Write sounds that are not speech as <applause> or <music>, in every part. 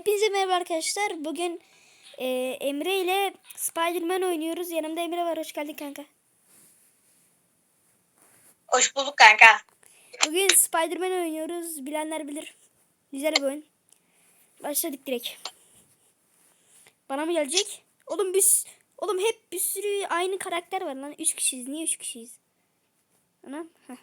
Hepinize merhaba arkadaşlar. Bugün e, Emre ile Spider-Man oynuyoruz. Yanımda Emre var. Hoş geldin kanka. Hoş bulduk kanka. Bugün Spider-Man oynuyoruz. Bilenler bilir. Güzel bir oyun. Başladık direkt. Bana mı gelecek? Oğlum biz Oğlum hep bir sürü aynı karakter var lan. Üç kişiyiz. Niye üç kişiyiz? Anam. Heh.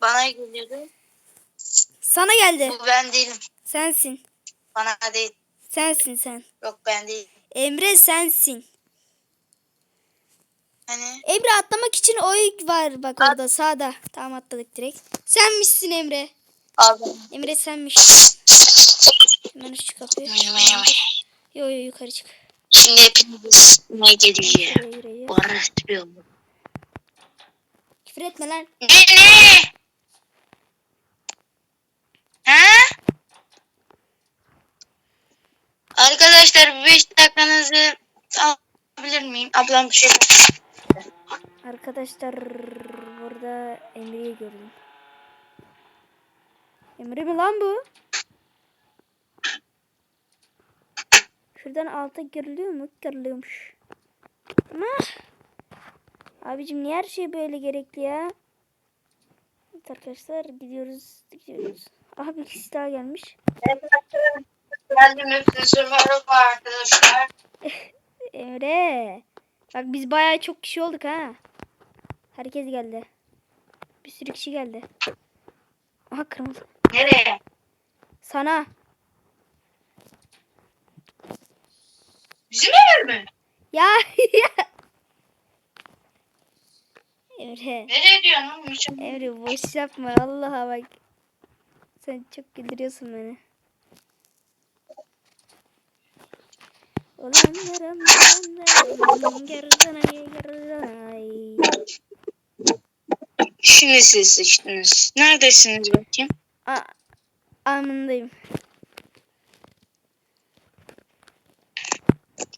Bana geliyordu. Sana geldi. Bu ben değilim. Sensin. Bana değil. Sensin sen. Yok ben değil. Emre sensin. Hani Emre atlamak için oy var bak orada sağda. Tamam atladık direkt. Senmişsin Emre. aldım. Emre senmiş. Hemen şu kapıyı. Yo yo yukarı çık. Şimdi hepiniz ne geliyor? Arada istiyor mu? Küfür etme lan. Ne ne? Ha? Arkadaşlar 5 dakikanızı alabilir miyim? Ablam bir şey Arkadaşlar burada Emre'yi gördüm. Emre mi lan bu? Şuradan alta görülüyor mu? Görülüyormuş. Ama abicim niye her şey böyle gerekli ya? Evet arkadaşlar gidiyoruz gidiyoruz. Aha bir kişi daha gelmiş. Geldim hepinize merhaba arkadaşlar. <laughs> Emre. Bak biz bayağı çok kişi olduk ha. Herkes geldi. Bir sürü kişi geldi. Aha kırmızı. Nereye? Sana. Bizim ev mi? Ya. <laughs> Emre. Nereye diyorsun oğlum? Hiç- Emre boş yapma. Allah'a bak. Sen çok güldürüyorsun beni. Şimdi siz sıçtınız. Neredesiniz bakayım? Aa, anındayım.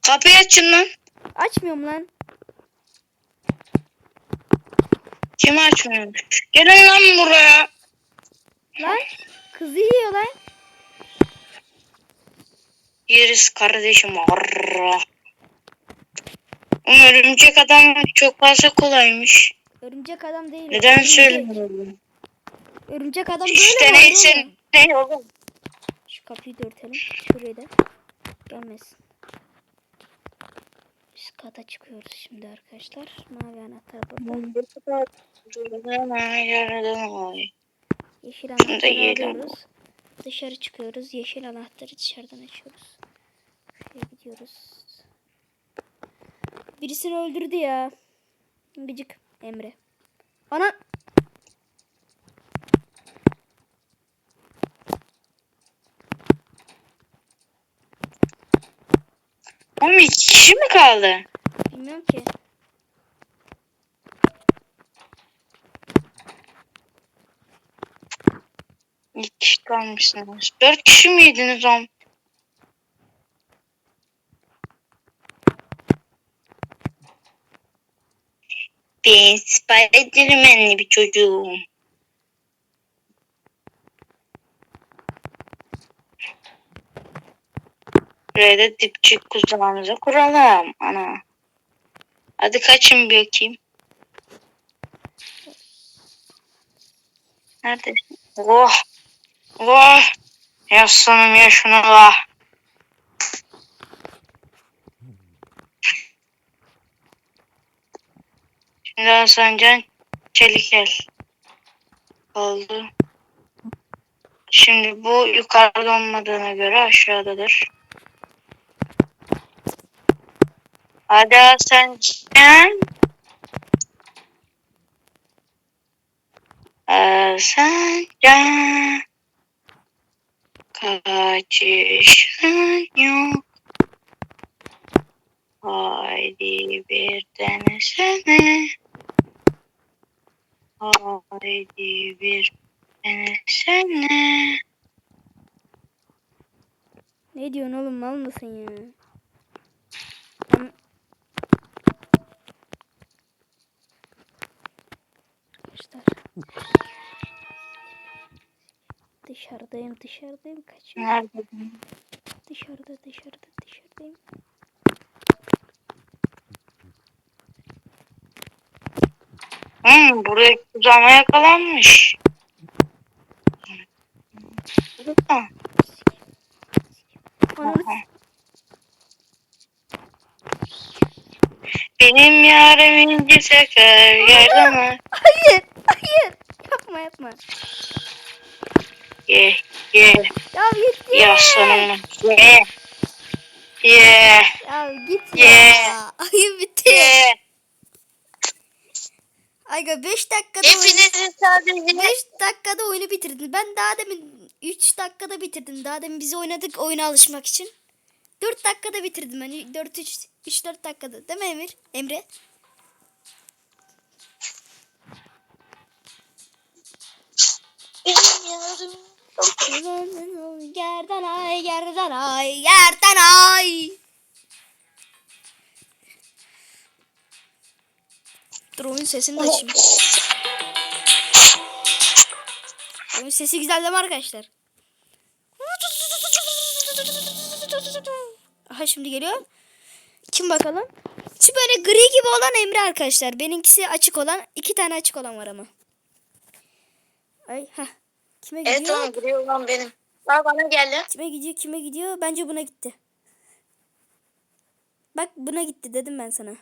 Kapıyı açın lan. Açmıyorum lan. Kim açmıyormuş? Gelin lan buraya. Lan kızı yiyor lan. Yeriz kardeşim. Arra. Oğlum örümcek adam çok fazla kolaymış. Örümcek adam değil. Neden Örümcek. söylemiyorum? Örümcek adam böyle İşte mi neyse ne oğlum. Şu kapıyı da örtelim. Şuraya da. Gelmesin. Üst kata çıkıyoruz şimdi arkadaşlar. Mavi anahtar burada. Yeşil anahtarı alıyoruz. Dışarı çıkıyoruz. Yeşil anahtarı dışarıdan açıyoruz. Şuraya gidiyoruz. Birisini öldürdü ya. Gıcık Emre. Ana Oğlum iki kişi mi kaldı? bilmiyorum ki. İki kişi kalmışsınız. Dört kişi miydiniz oğlum? Ben Spiderman'li bir çocuğum. Buraya da dipçik kuzağımıza kuralım. Ana. Hadi kaçın bir bakayım. Neredesin? Oh. Oh. Yaslanım ya şuna bak. Şimdi Hasancan Çelikel oldu. Şimdi bu yukarıda olmadığına göre aşağıdadır. Hadi Hasancan. Hasancan. Kaçışın yok. Haydi bir denesene. Haydi bir denesene. Ne diyorsun oğlum mal mısın ya? Am- Arkadaşlar. Dışarıdayım dışarıdayım kaçıyorum. Nerede? dışarıda dışarıda dışarıdayım. Hmm, buraya kuzağıma yakalanmış. Benim yarım ince sefer yardımı. Hayır, hayır. Yapma yapma. Ye ye Ya git ya sonunu. Ye. Ye Ya git Ye. ya. Ayı bitti. ye. Aga 5 dakikada oyunu, Hepinizin sadece 5 dakikada oyunu bitirdin. Ben daha demin 3 dakikada bitirdim. Daha demin biz oynadık oyuna alışmak için. 4 dakikada bitirdim ben. 4 3 3 4 dakikada. Değil mi Emir? Emre? benim yarım. Yerden ay, yerden ay, yerden ay. Dur oyun sesini de açayım. Oyun sesi güzel değil mi arkadaşlar? Aha şimdi geliyor. Kim bakalım? Şu böyle gri gibi olan Emre arkadaşlar. Benimkisi açık olan. iki tane açık olan var ama. Ay ha. Kime gidiyor? Evet tamam buraya olan benim. Bak bana geldi. Kime gidiyor kime gidiyor? Bence buna gitti. Bak buna gitti dedim ben sana.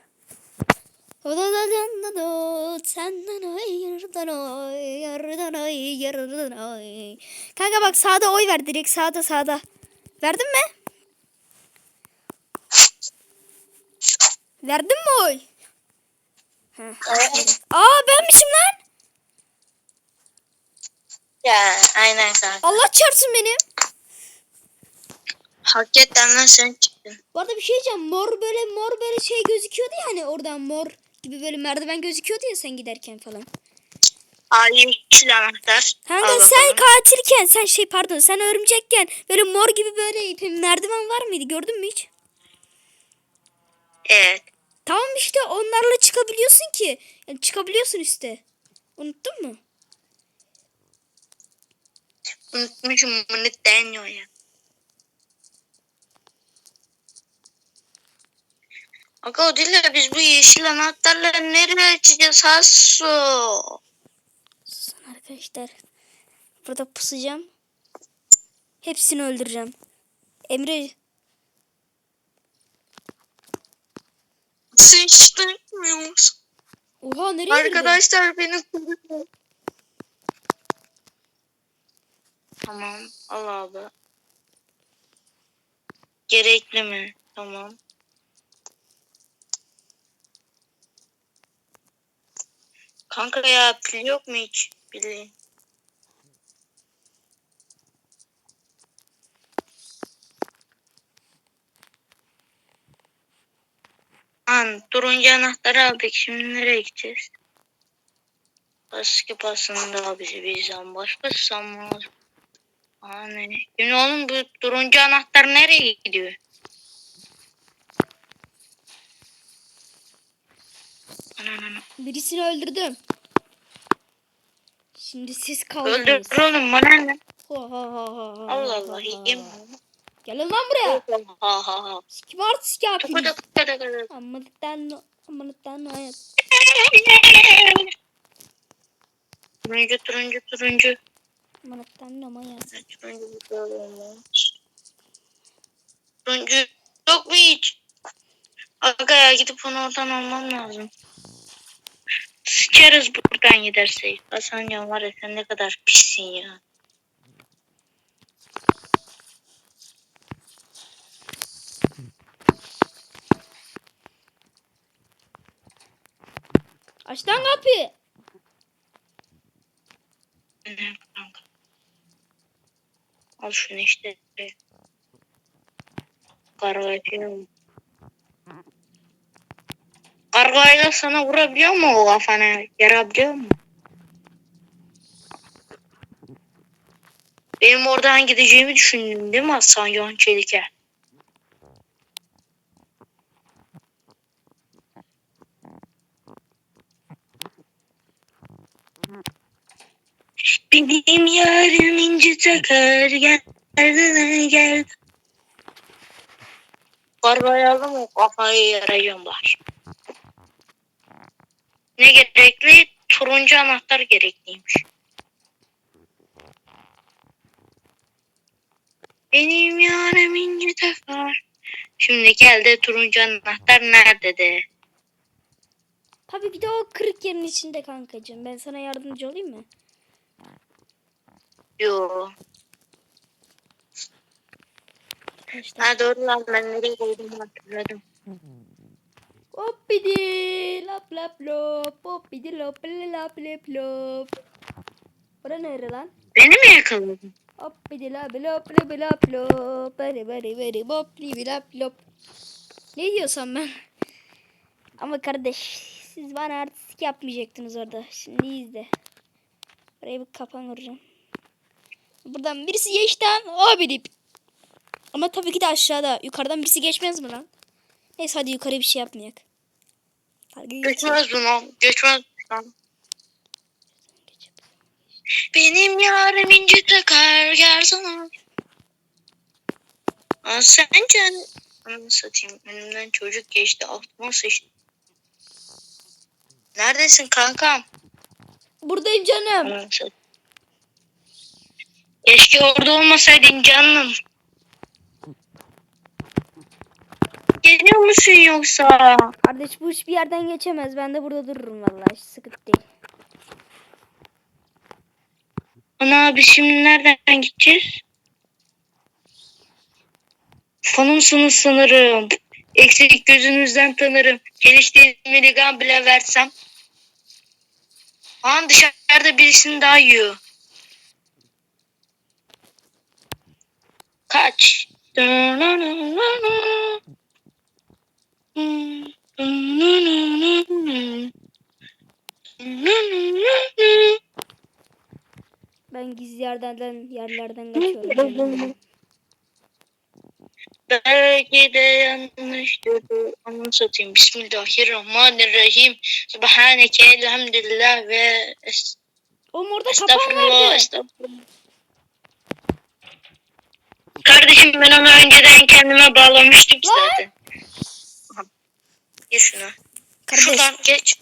Senden oy yerden oy yerden oy yerden oy. Kanka bak sağda oy ver direkt sağda sağda. Verdin mi? Verdin mi oy? Evet. Aa benmişim lan. Ya aynen kanka. Allah çarpsın benim. Hakikaten lan sen çıktın. Bu arada bir şey diyeceğim. Mor böyle mor böyle şey gözüküyordu ya hani oradan mor gibi böyle merdiven gözüküyordu ya sen giderken falan. Yeşil anahtar. Kanka Al sen bakalım. katilken sen şey pardon sen örümcekken böyle mor gibi böyle bir merdiven var mıydı gördün mü hiç? Evet. Tamam işte onlarla çıkabiliyorsun ki. Yani çıkabiliyorsun üste. Unuttun mu? Unutmuşum bunu deniyor ya. Aga o değil de biz bu yeşil anahtarları nereye açacağız Hasso? Susun arkadaşlar. Burada pusacağım. Hepsini öldüreceğim. Emre Sen hiç duymuyor musun? Oha nereye girdin? Arkadaşlar beni koruyor. Tamam al abi. Gerekli mi? Tamam. Kanka ya pil yok mu hiç? Pili. An turuncu anahtarı aldık. Şimdi nereye gideceğiz? Baskı pasında bizi bizden başkası sanmaz. Anne. Şimdi oğlum bu turuncu anahtar nereye gidiyor? Ananı. Birisini öldürdüm. Şimdi siz kaldınız. Öldür oğlum bana ne? Ha, ha, ha, ha, ha, Allah Allah yiyeyim. Gelin lan buraya. Ha ha ha. Sikim artık Tıkı yapayım. Amanıktan amanıktan hayat. Turuncu turuncu turuncu. Bir böyle olmaz. Turuncu yok mu hiç? Aga ya gidip onu oradan almam lazım. Sıçarız buradan gidersek. Hasan Can var ya sen ne kadar pissin ya. Aç lan kapıyı. Al şunu işte. Kargayla. Kargayla sana vurabiliyor mu o kafana? Yarabiliyor mu? Benim oradan gideceğimi düşündün değil mi Hasan Çelik'e? Benim yarım ince takar gel gel Varmayalım o kafayı yarayacağım var. Ne gerekli? Turuncu anahtar gerekliymiş. Benim yarım ince takar. Şimdi geldi turuncu anahtar nerede de? Tabii ki de o kırık yerin içinde kankacığım. Ben sana yardımcı olayım mı? Yo. Ha doğru lan ben nereye koyduğumu hatırladım. Hoppidi lap lap lop. Hoppidi lop lap lap lop. Bura nere lan? Beni mi yakaladın? Hoppidi lap lop lap lap lop. Bari bari bari bop libi lap lop. Ne diyorsam ben? Ama kardeş siz bana artistik yapmayacaktınız orada. Şimdi izle. Buraya bir kapan vuracağım. Buradan birisi geçti lan. O bilip. Ama tabii ki de aşağıda. Yukarıdan birisi geçmez mi lan? Neyse hadi yukarı bir şey yapmayak. Geçmez mi? Geçmez? Benim yarım ince takar. Aa, sence Ananı satayım. Önümden çocuk geçti. Altıma sıçtı. Neredesin kankam? Buradayım canım. Keşke orada olmasaydın canım. Geliyor musun yoksa? Kardeş bu hiçbir yerden geçemez. Ben de burada dururum vallahi. Hiç sıkıntı değil. Ana biz şimdi nereden gideceğiz? Fanımsınız sanırım. Eksik gözünüzden tanırım. Geliştiğim miligram bile versem. An dışarıda birisini daha yiyor. Kaç. Ben gizli yerlerden yerlerden kaçıyorum. <laughs> Belki de yanlıştır. Onu satayım. Bismillahirrahmanirrahim. Subhaneke elhamdülillah ve es- Oğlum orada kapan estağfurullah. vardı. Estağfurullah. Kardeşim ben onu önceden kendime bağlamıştım Lan! zaten. Aha. Gir şuna. Kardeş Şuradan geç.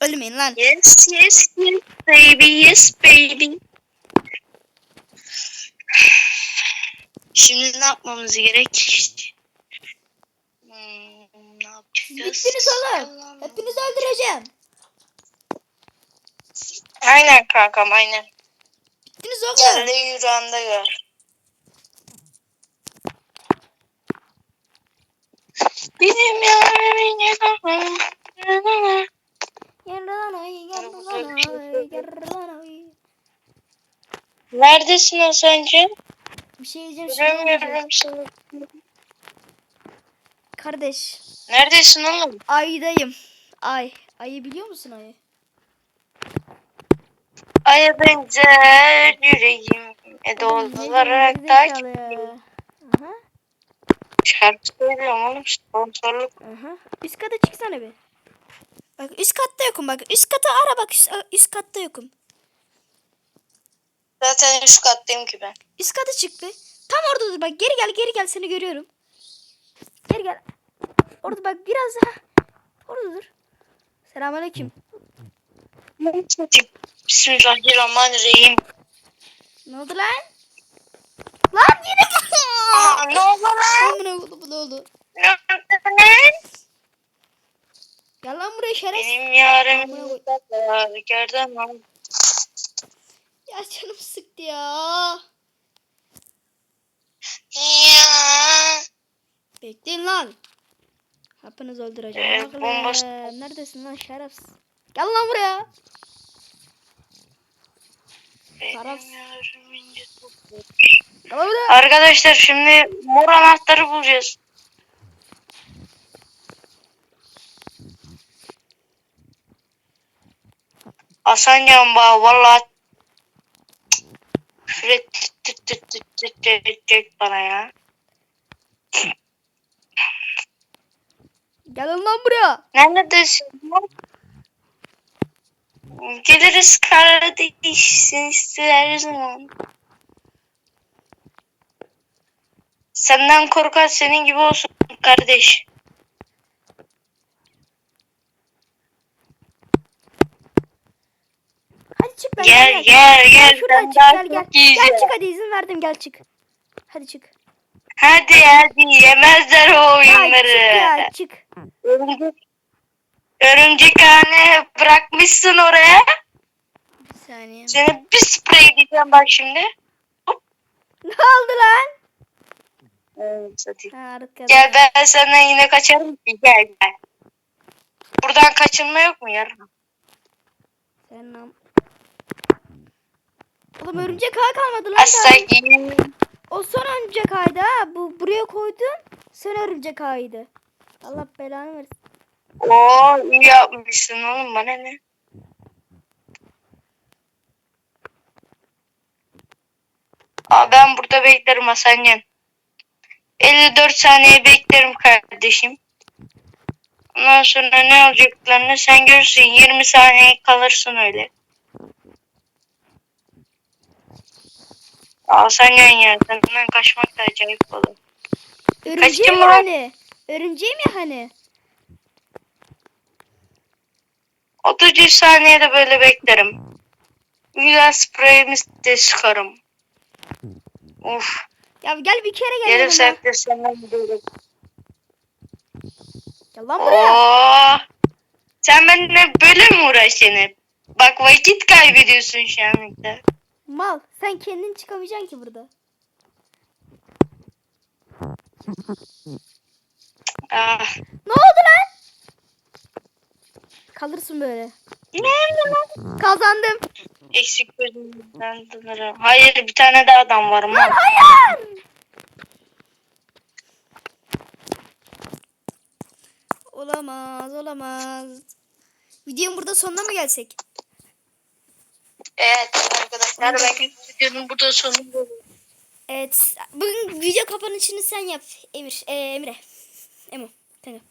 ölmeyin lan. Yes, yes, yes, baby, yes, baby. Şimdi ne yapmamız gerek? Bittiniz oğlum. Hepinizi öldüreceğim. Aynen kankam, aynen. Bittiniz oğlum. Gel de yüreğinde gör. Benim yardan oy. Neredesin o sence? Bir şey diyeceğim. Göremiyorum seni. Kardeş Neredesin oğlum? aydayım. Ay. Ayı biliyor musun ayı? Aya benzer yüreğim. E olarak ya. Aha. şarkı söylüyorum oğlum. Sponsorluk. Aha. Üst kata çıksana bir. Bak üst katta yokum bak. Üst kata ara bak üst, üst katta yokum. Zaten üst kattayım ki ben. Üst kata çık bir. Tam orada dur bak. Geri gel geri gel seni görüyorum. Geri gel. Orada bak biraz daha. Orada dur. Selamünaleyküm. Bismillahirrahmanirrahim. Ne oldu lan? Lan yine Aa, ne oldu lan? Amına oldu bu ne oldu? Ne oldu lan? Gel lan buraya şeref. Benim yarım al. Ya canım sıktı. Ya. Bekleyin lan. Hepinizi öldüreceğim. Evet, bombası- Neredesin lan şerefsiz? Gel lan buraya. Gel buraya. Arkadaşlar şimdi mor anahtarı bulacağız. Hasan Can bağ valla küfür ettirecek bana ya. Gelin lan buraya. Neredesin? lan? Geliriz kardeş seni isteriz zaman. Senden korkan senin gibi olsun kardeş. Hadi çık ben. Gel gel gel. Şuradan Sen çık gel gel. Gel çık hadi izin verdim gel çık. Hadi çık. Hadi hadi yemezler o Ya oyunları. çık ya çık. Örümcek, örümcek hane bırakmışsın oraya. Bir saniye. Seni bir sprey diyeceğim bak şimdi. Ne oldu lan? Evet. Gel ben senden yine kaçarım ki gel gel. Buradan kaçınma yok mu yarın? Sen nam. Oğlum örümcek ağ kalmadı lan. Asla. O son örümcek ağıydı ha. Bu buraya koydun. Son örümcek ağıydı. Allah belanı versin. Oo iyi yapmışsın oğlum bana ne? Aa, ben burada beklerim Hasan Can. 54 saniye beklerim kardeşim. Ondan sonra ne olacaklarını sen görürsün. 20 saniye kalırsın öyle. Aa, Hasan Can ya. Senden kaçmak da acayip olur. Örümceği mi Murat? hani? Örümceği mi hani? 33 saniyede böyle beklerim. Güzel spreyimi de sıkarım. Uf. Ya gel bir kere gel Yarım yanıma. saatte senden böyle. Gel lan buraya. Oo. Sen benimle böyle mi hep? Bak vakit kaybediyorsun şu an. Mal. Sen kendin çıkamayacaksın ki burada. Ah. Ne oldu lan? Kalırsın böyle. Ne lan? Kazandım. Eksik gözümden tanırım. Hayır bir tane daha adam var Lan hayır. Olamaz, olamaz. Videonun burada sonuna mı gelsek? Evet arkadaşlar ben videonun burada sonunda. Evet. Bugün video kapanışını sen yap Emir. Ee, Emre. Emo. Kanka.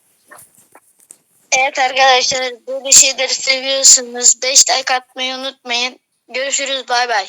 Evet arkadaşlar böyle şeyleri seviyorsunuz. 5 like atmayı unutmayın. Görüşürüz bay bay.